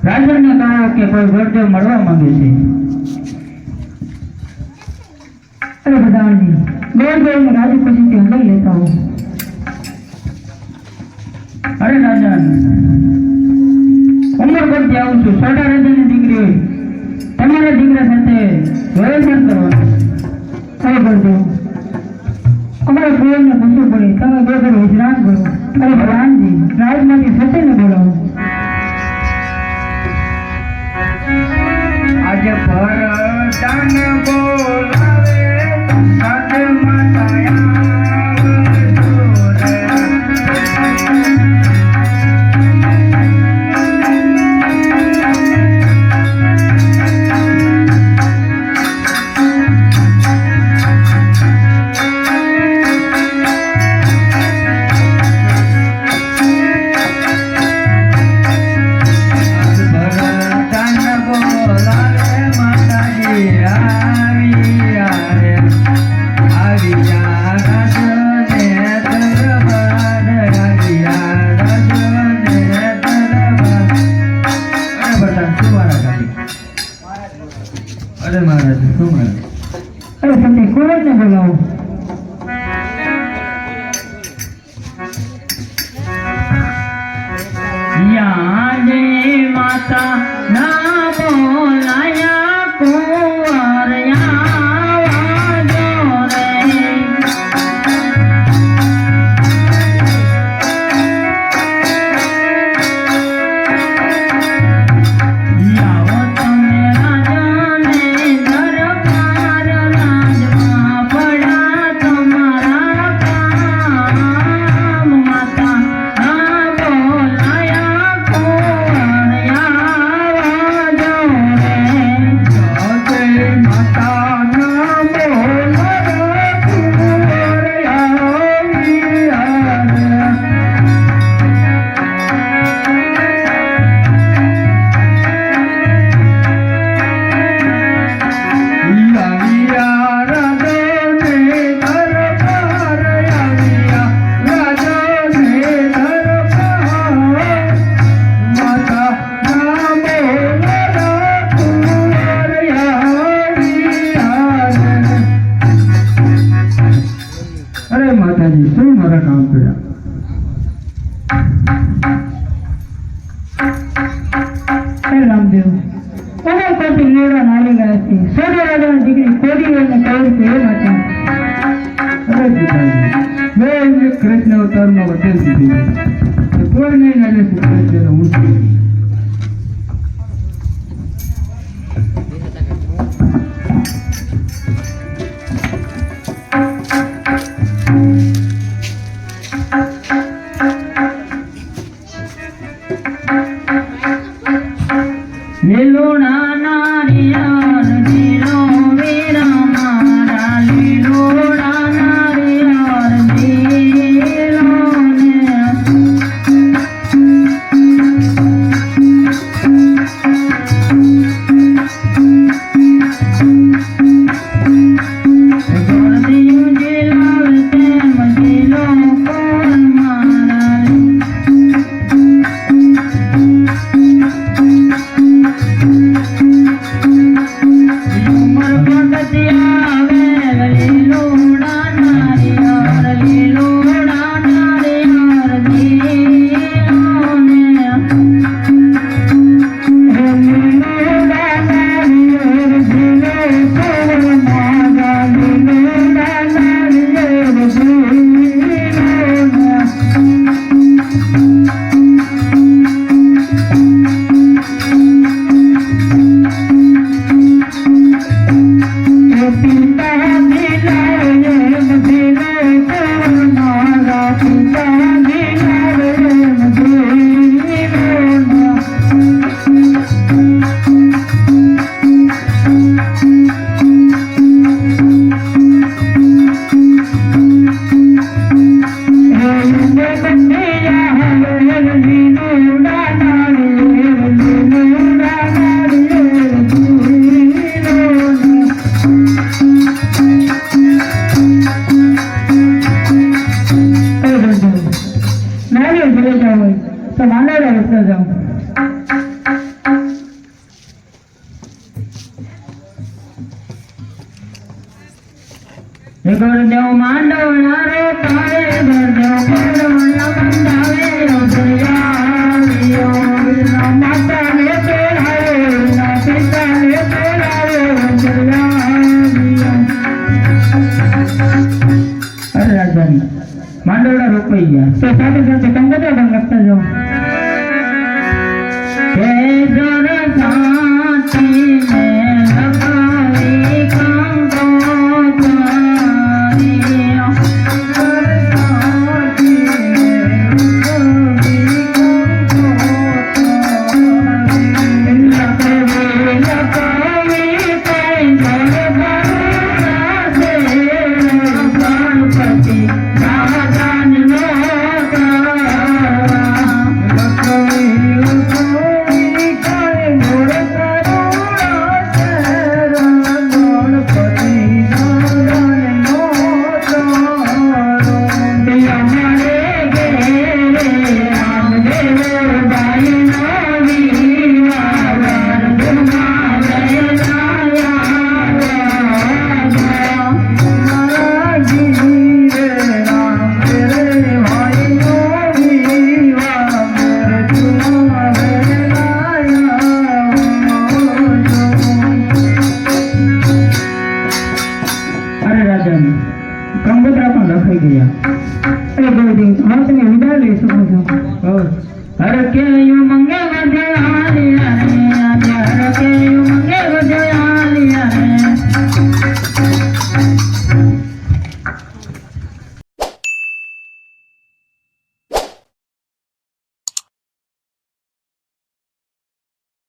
કે કોઈ ગોરદેવ મળવા માંગે છે. અરે પ્રધાનજી ગોરદેવને રાજી પછી તે અંદર લેતા હો અરે રાજન ઉમરકોટથી આવું છું. સોડા રાજાની દીકરી તમારા દીકરા સાથે વ્યવહાર કરવાનો અરે ગોરદેવ અમારા પ્રિયને પૂછવું પડે. તમે બે ઘર વિશ્રામ કરો અરે પ્રધાનજી યાદે માતા ના માતાજી કામ કર્યા. રામદેવ ઉમરકોટથી લેવડા નાલી ગયા છે? સોના રાજાની દીકરી કોડી એને કહ્યું છે એ કૃષ્ણ અવતારમાં વચન ગરજો માંડવણા રે માંડવણા મંડાવે માંડવડા રોકાઈ ગયા. તો સાથે સાથે કંગતા ડંગ લખતા જાઓ. તમે